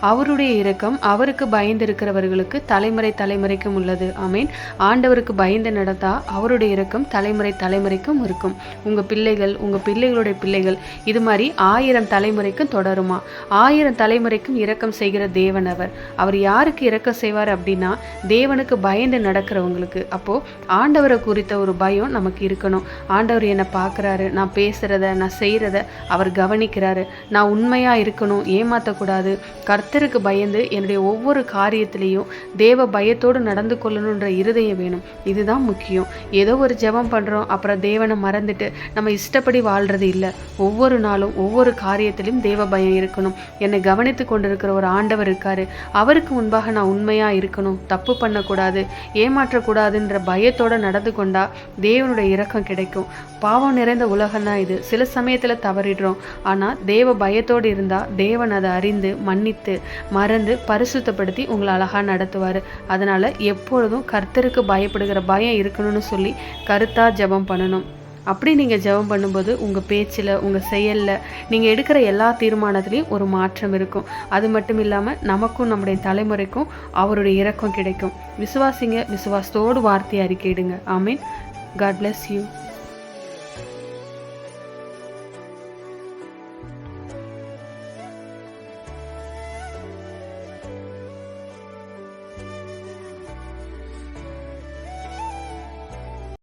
அவருடைய இரக்கம் அவருக்கு பயந்திருக்கிறவர்களுக்கு தலைமுறை தலைமுறைக்கும் உள்ளது. அமீன் ஆண்டவருக்கு பயந்து நடந்தா அவருடைய இரக்கம் தலைமுறை தலைமுறைக்கும் இருக்கும். உங்கள் பிள்ளைகள் உங்கள் பிள்ளைகளுடைய பிள்ளைகள் இது மாதிரி ஆயிரம் தலைமுறைக்கும் தொடருமா? ஆயிரம் தலைமுறைக்கும் இரக்கம் செய்கிற தேவன் அவர். அவர் யாருக்கு இரக்கம் செய்வார் அப்படின்னா தேவனுக்கு பயந்து நடக்கிறவங்களுக்கு. அப்போது ஆண்டவரை குறித்த ஒரு பயம் நமக்கு இருக்கணும். ஆண்டவர் என்னை பார்க்குறாரு நான் பேசுகிறத நான் செய்கிறத அவர் கவனிக்கிறாரு. நான் உண்மையாக இருக்கணும் ஏமாற்றக்கூடாது கத்தருக்கு பயந்து என்னுடைய ஒவ்வொரு காரியத்திலையும் தேவ பயத்தோடு நடந்து கொள்ளணுன்ற இருதயம் வேணும். இதுதான் முக்கியம். ஏதோ ஒரு ஜெபம் பண்ணுறோம் அப்புறம் தேவனை மறந்துட்டு நம்ம இஷ்டப்படி வாழ்கிறது இல்லை. ஒவ்வொரு நாளும் ஒவ்வொரு காரியத்திலையும் தேவ பயம் இருக்கணும். என்னை கவனித்து கொண்டிருக்கிற ஒரு ஆண்டவர் இருக்காரு. அவருக்கு முன்பாக நான் உண்மையாக இருக்கணும். தப்பு பண்ணக்கூடாது ஏமாற்றக்கூடாதுன்ற பயத்தோடு நடந்து கொண்டா தேவனுடைய இரக்கம் கிடைக்கும். பாவம் நிறைந்த உலகம் தான் இது. சில சமயத்தில் தவறிடுறோம். ஆனால் தேவ பயத்தோடு இருந்தால் தேவன் அதை அறிந்து மன்னித்து மறந்து பரிசுத்தப்படுத்தி உங்களை அழகாக நடத்துவார். அதனால் எப்பொழுதும் கர்த்தருக்கு பயப்படுகிற பயம் இருக்கணும்னு சொல்லி கருத்தாக ஜெபம் பண்ணணும். அப்படி நீங்கள் ஜெபம் பண்ணும்போது உங்கள் பேச்சில் உங்கள் செயலில் நீங்கள் எடுக்கிற எல்லா தீர்மானத்துலேயும் ஒரு மாற்றம் இருக்கும். அது மட்டும் இல்லாமல் நமக்கும் நம்முடைய தலைமுறைக்கும் அவருடைய இறக்கம் கிடைக்கும். விசுவாசிங்க விசுவாசத்தோடு வார்த்தையை அறிக்கையிடுங்க. ஆமீன். God bless you